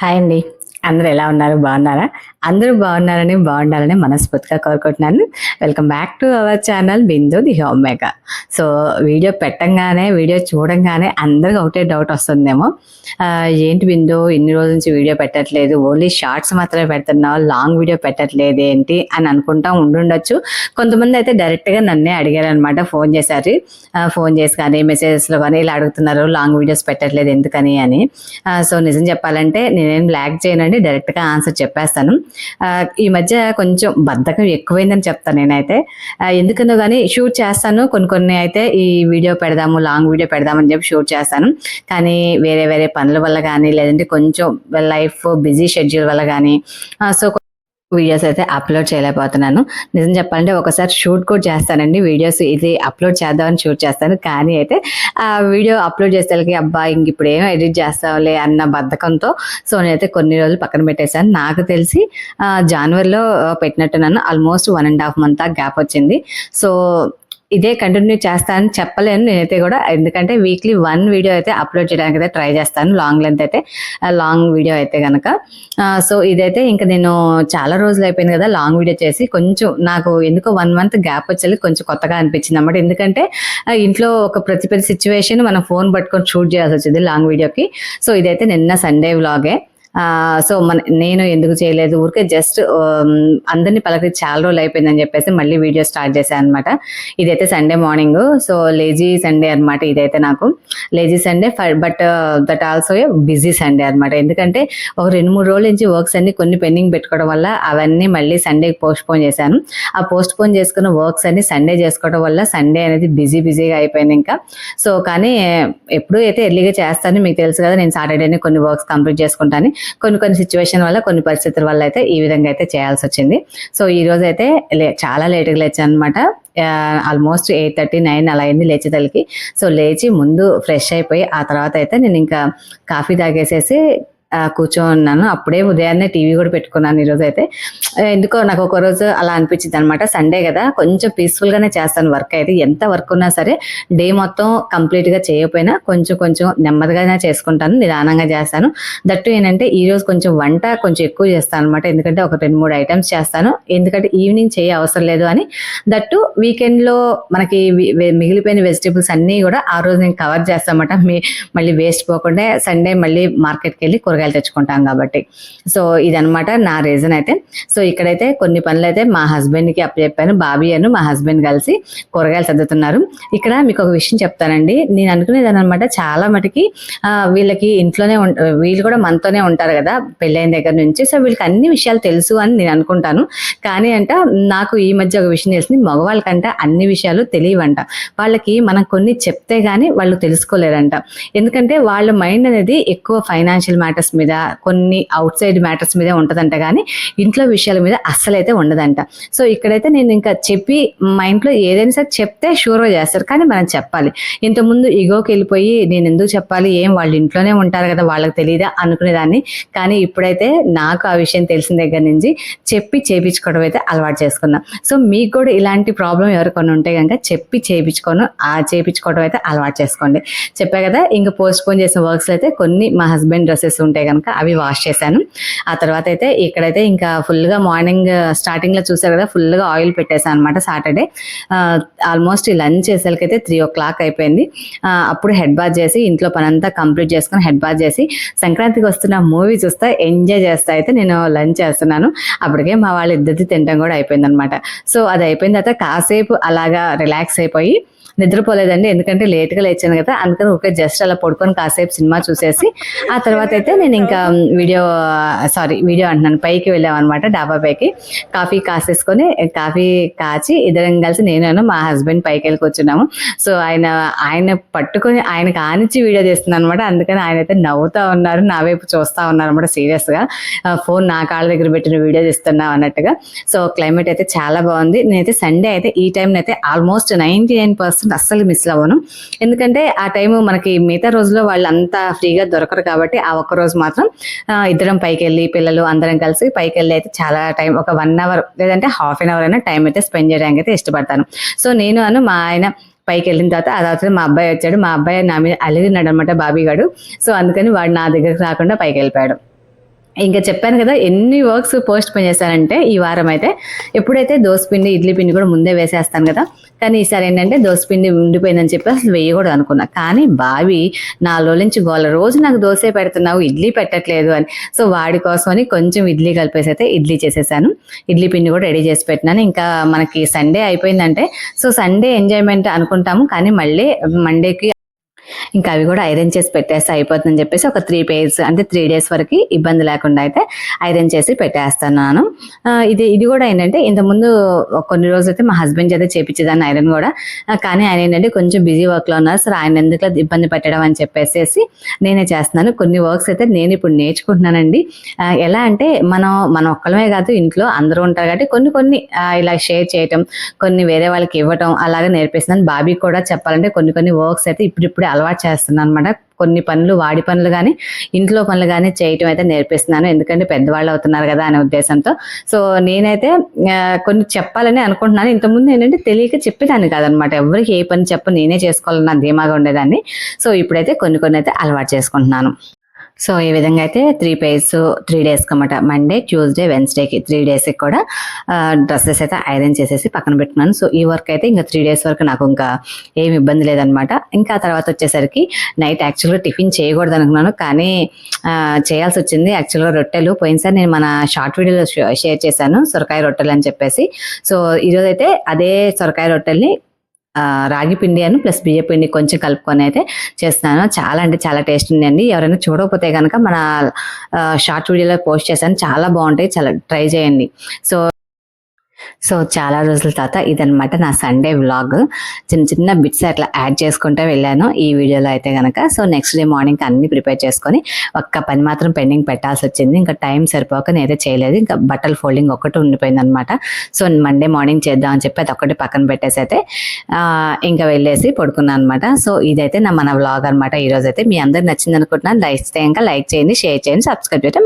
Hi అండి. అందరూ ఎలా ఉన్నారు? బాగున్నారా? అందరూ బాగున్నారని బాగుండాలని మనస్ఫూర్తిగా కోరుకుంటున్నాను. Welcome back to our channel Bindu the homemaker so video పెట్టంగానే వీడియో చూడంగానే అందరికి ఒకటే డౌట్ వస్తుందేమో. ఏంటి బిందు? ఇన్ని రోజుల నుంచి వీడియో పెట్టట్లేదు. ఓన్లీ షార్ట్స్ మాత్రమే పెడుతున్నావు. లాంగ్ వీడియో పెట్టట్లేదు ఏంటి? అని అనుకుంటా ఉండుండొచ్చు. కొంతమంది అయితే డైరెక్ట్గా నన్నే అడిగారనమాట ఫోన్ చేశారు. ఫోన్ చేసి కానీ మెసేజెస్లో కానీ ఇలా అడుగుతున్నారు. లాంగ్ వీడియోస్ పెట్టట్లేదు ఎందుకని అని. సో నిజం చెప్పాలంటే నేనేం చేయను అడగండి డైరెక్ట్గా ఆన్సర్ చెప్పేస్తాను. ఈ మధ్య కొంచెం బద్ధకం ఎక్కువైందని చెప్తాను నేనైతే. ఎందుకనో కానీ షూట్ చేస్తాను. కొన్ని కొన్ని అయితే ఈ వీడియో పెడదాము లాంగ్ వీడియో పెడదామని చెప్పి షూట్ చేస్తాను. కానీ వేరే వేరే పనుల వల్ల కానీ లేదంటే కొంచెం లైఫ్ బిజీ షెడ్యూల్ వల్ల కానీ సో వీడియోస్ అయితే అప్లోడ్ చేయలేకపోతున్నాను. నిజం చెప్పాలంటే ఒకసారి షూట్ కూడా చేస్తానండి. వీడియోస్ ఇది అప్లోడ్ చేద్దామని షూట్ చేస్తాను. కానీ అయితే ఆ వీడియో అప్లోడ్ చేసేకి అబ్బా ఇంక ఇప్పుడు ఏం ఎడిట్ చేస్తావులే అన్న బద్ధకంతో సో నేనైతే కొన్ని రోజులు పక్కన పెట్టేశాను. నాకు తెలిసి జనవరిలో పెట్టినట్టున్నాను almost one and half month gap వచ్చింది. సో ఇదే కంటిన్యూ చేస్తాను చెప్పలేను నేనైతే కూడా. ఎందుకంటే వీక్లీ వన్ వీడియో అయితే అప్లోడ్ చేయడానికి అయితే ట్రై చేస్తాను. లాంగ్ లెంత్ అయితే లాంగ్ వీడియో అయితే కనుక సో ఇదైతే ఇంకా నేను చాలా రోజులు అయిపోయింది కదా లాంగ్ వీడియో చేసి. కొంచెం నాకు ఎందుకో వన్ మంత్ గ్యాప్ వచ్చేది కొంచెం కొత్తగా అనిపించింది అన్నమాట. ఎందుకంటే ఇంట్లో ఒక ప్రతి ప్రతి సిచ్యువేషన్ మనం ఫోన్ పట్టుకొని షూట్ చేయాల్సి వచ్చింది లాంగ్ వీడియోకి సో ఇదైతే నిన్న సండే వ్లాగే సో మన నేను ఎందుకు చేయలేదు? ఊరికే జస్ట్ అందరినీ పలకరి చాలా రోజులు అయిపోయిందని చెప్పేసి మళ్ళీ వీడియో స్టార్ట్ చేశాను అనమాట ఇదైతే Sunday morning so lazy Sunday అన్నమాట ఇదైతే నాకు. Lazy Sunday but that also a busy Sunday అనమాట ఎందుకంటే ఒక రెండు మూడు రోజుల నుంచి వర్క్స్ అన్ని కొన్ని పెండింగ్ పెట్టుకోవడం వల్ల అవన్నీ మళ్ళీ సండేకి పోస్ట్ పోన్ చేశాను. ఆ పోస్ట్ పోన్ చేసుకున్న వర్క్స్ అన్ని సండే చేసుకోవడం వల్ల సండే అనేది బిజీ బిజీగా అయిపోయింది ఇంకా. సో కానీ ఎప్పుడూ అయితే ఎర్లీగా చేస్తాను మీకు తెలుసు కదా నేను సాటర్డేనే కొన్ని వర్క్స్ కంప్లీట్ చేసుకుంటాను. కొన్ని కొన్ని సిచ్యువేషన్ వల్ల కొన్ని పరిస్థితుల వల్ల అయితే ఈ విధంగా అయితే చేయాల్సి వచ్చింది. సో ఈ రోజు అయితే లే- చాలా లేట్గా లేచాను అనమాట ఆల్మోస్ట్ ఎయిట్ థర్టీ నైన్ అలా అయింది లేచి తల్లికి సో లేచి ముందు ఫ్రెష్ అయిపోయి ఆ తర్వాత అయితే నేను ఇంకా కాఫీ తాగేసేసి కూర్చోన్నాను కూర్చొని ఉన్నాను. అప్పుడే ఉదయాన్నే టీవీ కూడా పెట్టుకున్నాను ఈరోజు అయితే ఎందుకో నాకు ఒక రోజు అలా అనిపించింది అనమాట సండే కదా కొంచెం పీస్ఫుల్గానే చేస్తాను వర్క్ అయితే. ఎంత వర్క్ ఉన్నా సరే డే మొత్తం కంప్లీట్గా చేయకపోయినా కొంచెం కొంచెం నెమ్మదిగానే చేసుకుంటాను నిదానంగా చేస్తాను. దట్టు ఏంటంటే ఈ రోజు కొంచెం వంట కొంచెం ఎక్కువ చేస్తాను అనమాట ఎందుకంటే ఒక రెండు మూడు ఐటమ్స్ చేస్తాను. ఎందుకంటే ఈవినింగ్ చేయ అవసరం లేదు అని. దట్టు వీకెండ్లో మనకి మిగిలిపోయిన వెజిటేబుల్స్ అన్నీ కూడా ఆ రోజు నేను కవర్ చేస్తానమాట మీ మళ్ళీ వేస్ట్ పోకుండా సండే మళ్ళీ మార్కెట్కి వెళ్ళి కూరగాయలు తెచ్చుకుంటాం కాబట్టి. సో ఇదనమాట నా రీజన్ అయితే. సో ఇక్కడైతే కొన్ని పనులు అయితే మా హస్బెండ్కి అప్పచెప్పాను. బాబీ అను మా హస్బెండ్ కలిసి కూరగాయలు చదువుతున్నారు ఇక్కడ మీకు ఒక విషయం చెప్తానండి. నేను అనుకునేదాన్ని అనమాట చాలా మటుకి వీళ్ళకి ఇంట్లోనే వీళ్ళు కూడా మనతోనే ఉంటారు కదా పెళ్ళైన దగ్గర నుంచి. సో వీళ్ళకి అన్ని విషయాలు తెలుసు అని నేను అనుకుంటాను. కానీ అంట నాకు ఈ మధ్య ఒక విషయం తెలిసింది. మగవాళ్ళకంట అన్ని విషయాలు తెలియవంట. వాళ్ళకి మనం కొన్ని చెప్తే గానీ వాళ్ళు తెలుసుకోలేరంట. ఎందుకంటే వాళ్ళ మైండ్ అనేది ఎక్కువ ఫైనాన్షియల్ మ్యాటర్స్ మీద కొన్ని అవుట్ సైడ్ మ్యాటర్స్ మీద ఉంటదంట కానీ ఇంట్లో విషయాల మీద అస్సలైతే ఉండదంట. సో ఇక్కడైతే నేను ఇంకా చెప్పి మా ఇంట్లో ఏదైనా సరే చెప్తే షూర్గా చేస్తారు. కానీ మనం చెప్పాలి. ఇంతకుముందు ఇగోకి వెళ్ళిపోయి నేను ఎందుకు చెప్పాలి? ఏం వాళ్ళు ఇంట్లోనే ఉంటారు కదా వాళ్ళకి తెలియదా అనుకునేదాన్ని. కానీ ఇప్పుడైతే నాకు ఆ విషయం తెలిసిన దగ్గర నుంచి చెప్పి చేపించుకోవడం అయితే అలవాటు చేసుకున్నాం. సో మీకు కూడా ఇలాంటి ప్రాబ్లం ఎవరికొని ఉంటే కనుక చెప్పి చేయించుకోను ఆ చేయించుకోవడం అయితే అలవాటు చేసుకోండి. చెప్పా కదా ఇంకా పోస్ట్ పోన్ చేసిన వర్క్స్ అయితే కొన్ని మా హస్బెండ్ డ్రెస్సెస్ ఉంటాయి. కనుక అవి వాష్ చేశాను. ఆ తర్వాత అయితే ఇక్కడైతే ఇంకా ఫుల్గా మార్నింగ్ స్టార్టింగ్లో చూసారు కదా ఫుల్గా ఆయిల్ పెట్టేశాను అనమాట సాటర్డే. ఆల్మోస్ట్ ఈ లంచ్ చేసేలకైతే త్రీ ఓ క్లాక్ అయిపోయింది. అప్పుడు హెడ్ బాత్ చేసి ఇంట్లో పనంతా కంప్లీట్ చేసుకుని హెడ్ బాత్ చేసి సంక్రాంతికి వస్తున్న మూవీ చూస్తా ఎంజాయ్ చేస్తా అయితే నేను లంచ్ చేస్తున్నాను. అప్పటికే మా వాళ్ళిద్దరిది తినడం కూడా అయిపోయింది అనమాట సో అది అయిపోయిన తర్వాత కాసేపు అలాగా రిలాక్స్ అయిపోయి నిద్రపోలేదండి. ఎందుకంటే లేట్గా లేచాను కదా అందుకని ఒక జస్ట్ అలా పడుకొని కాసేపు సినిమా చూసేసి ఆ తర్వాత అయితే నేను ఇంకా వీడియో సారీ వీడియో అంటున్నాను. పైకి వెళ్ళాం అనమాట డాబా పైకి. కాఫీ కాసేసుకొని కాఫీ కాచి ఇద్దరం కలిసి నేను మా హస్బెండ్ పైకి వెళ్ళి కూర్చున్నాము. సో ఆయన ఆయన పట్టుకొని ఆయన కానిచ్చి వీడియో చేస్తున్నాను అనమాట అందుకని ఆయన అయితే నవ్వుతా ఉన్నారు నా వైపు చూస్తూ ఉన్నారు అనమాట సీరియస్గా ఫోన్ నా కాళ్ళ దగ్గర పెట్టిన వీడియో తీస్తున్నావు అన్నట్టుగా. సో క్లైమేట్ అయితే చాలా బాగుంది. నేనైతే సండే అయితే ఈ టైం అయితే ఆల్మోస్ట్ నైంటీ నైన్ పర్సెంట్ అస్సలు మిస్ అవ్వను. ఎందుకంటే ఆ టైం మనకి మిగతా రోజుల్లో వాళ్ళు అంతా ఫ్రీగా దొరకరు కాబట్టి ఆ ఒక్క రోజు మాత్రం ఇద్దరం పైకి వెళ్ళి పిల్లలు అందరం కలిసి పైకి వెళ్ళి అయితే చాలా టైం ఒక వన్ అవర్ లేదంటే హాఫ్ అన్ అవర్ అయినా టైం అయితే స్పెండ్ చేయడానికి అయితే ఇష్టపడతాను. సో నేను అను మా ఆయన పైకి వెళ్ళిన తర్వాత ఆ తర్వాత మా అబ్బాయి వచ్చాడు. మా అబ్బాయి నా మీద అలిగినాడు అనమాట బాబీ గాడు. సో అందుకని వాడు నా దగ్గరకు రాకుండా పైకి వెళ్ళిపోయాడు ఇంకా చెప్పాను కదా ఎన్ని వర్క్స్ పోస్ట్ పోన్ చేశానంటే ఈ వారం అయితే ఎప్పుడైతే దోసపిండి ఇడ్లీ పిండి కూడా ముందే వేసేస్తాను కదా కానీ ఈసారి ఏంటంటే దోసపిండి ఉండిపోయిందని చెప్పి అసలు వేయకూడదు అనుకున్నా. కానీ బావి నాలుగు రోజుల నుంచి గోల రోజు నాకు దోశ పెడుతున్నావు ఇడ్లీ పెట్టట్లేదు అని. సో వాడి కోసమని కొంచెం ఇడ్లీ కలిపేసి అయితే ఇడ్లీ చేసేసాను. ఇడ్లీ పిండి కూడా రెడీ చేసి పెట్టినాను. ఇంకా మనకి సండే అయిపోయిందంటే సో సండే ఎంజాయ్మెంట్ అనుకుంటాము కానీ మళ్ళీ మండేకి ఇంకా అవి కూడా ఐరన్ చేసి పెట్టేస్తే అయిపోతుందని చెప్పేసి ఒక త్రీ పేజ్ అంటే త్రీ డేస్ వరకు ఇబ్బంది లేకుండా అయితే ఐరన్ చేసి పెట్టేస్తున్నాను. ఇది ఇది కూడా ఏంటంటే ఇంతకుముందు కొన్ని రోజులు అయితే మా హస్బెండ్ చేత చేపించేదాన్ని ఐరన్ కూడా. కానీ ఆయన ఏంటంటే కొంచెం బిజీ వర్క్లో ఉన్నారు. సరే ఆయన ఎందుకు ఇబ్బంది పెట్టడం అని చెప్పేసి నేనే చేస్తున్నాను. కొన్ని వర్క్స్ అయితే నేను ఇప్పుడు నేర్చుకుంటున్నానండి. ఎలా అంటే మనం మన ఒక్కలమే కాదు ఇంట్లో అందరూ ఉంటారు కాబట్టి కొన్ని కొన్ని ఇలా షేర్ చేయటం కొన్ని వేరే వాళ్ళకి ఇవ్వటం అలాగే నేర్పిస్తున్నాను. బాబీ కూడా చెప్పాలంటే కొన్ని కొన్ని వర్క్స్ అయితే ఇప్పుడిప్పుడే అలవాటు చేస్తున్నాను అనమాట కొన్ని పనులు వాడి పనులు కానీ ఇంట్లో పనులు కానీ చేయటం అయితే నేర్పిస్తున్నాను. ఎందుకంటే పెద్దవాళ్ళు అవుతున్నారు కదా అనే ఉద్దేశంతో. సో నేనైతే కొన్ని చెప్పాలని అనుకుంటున్నాను. ఇంతకుముందు ఏంటంటే తెలియక చెప్పేదాన్ని కాదనమాట ఎవరికి ఏ పని చెప్ప నేనే చేసుకోవాలన్న ధీమాగా ఉండేదాన్ని. సో ఇప్పుడైతే కొన్ని కొన్ని అయితే అలవాటు చేసుకుంటున్నాను. సో ఈ విధంగా అయితే త్రీ పేజ్ త్రీ డేస్కి అన్నమాట. మండే ట్యూస్డే వెన్స్డేకి త్రీ డేస్కి కూడా డ్రెస్సెస్ అయితే ఐరన్ చేసేసి పక్కన పెట్టుకున్నాను సో ఈ వర్క్ అయితే ఇంకా త్రీ డేస్ వరకు నాకు ఇంకా ఏమి ఇబ్బంది లేదనమాట ఇంకా ఆ తర్వాత వచ్చేసరికి నైట్ యాక్చువల్గా టిఫిన్ చేయకూడదు అనుకున్నాను. కానీ చేయాల్సి వచ్చింది. యాక్చువల్గా రొట్టెలు పోయినసారి నేను మన షార్ట్ వీడియోలో షేర్ చేశాను. సొరకాయ రొట్టెలు అని చెప్పేసి. సో ఈరోజైతే అదే సొరకాయ రొట్టెల్ని రాగి పిండి అని ప్లస్ బియ్య పిండి కొంచెం కలుపుకొని అయితే చేస్తున్నాను. చాలా అంటే చాలా టేస్ట్ ఉందండి. ఎవరైనా చూడకపోతే కనుక మన షార్ట్ వీడియోలో పోస్ట్ చేశాను. చాలా బాగుంటాయి. చాలా ట్రై చేయండి. సో సో చాలా రోజుల తర్వాత ఇదనమాట నా సండే వ్లాగ్ చిన్న చిన్న బిట్స్ అట్లా యాడ్ చేసుకుంటూ వెళ్ళాను ఈ వీడియోలో అయితే కనుక సో నెక్స్ట్ డే మార్నింగ్ అన్ని ప్రిపేర్ చేసుకొని ఒక్క పని మాత్రం పెండింగ్ పెట్టాల్సి వచ్చింది. ఇంకా టైం సరిపోక నేనైతే చేయలేదు. ఇంకా బట్టల ఫోల్డింగ్ ఒకటి ఉండిపోయింది అనమాట సో మండే మార్నింగ్ చేద్దాం అని చెప్పి అది ఒకటి పక్కన పెట్టేసి అయితే ఇంకా వెళ్ళేసి పడుకున్నాను అనమాట సో ఇదైతే నా మన వ్లాగ్ అనమాట ఈరోజు అయితే మీ అందరికి నచ్చింది అనుకుంటున్నాను లైక్ ఇంకా లైక్ చేయండి షేర్ చేయండి సబ్స్క్రైబ్ చేయడం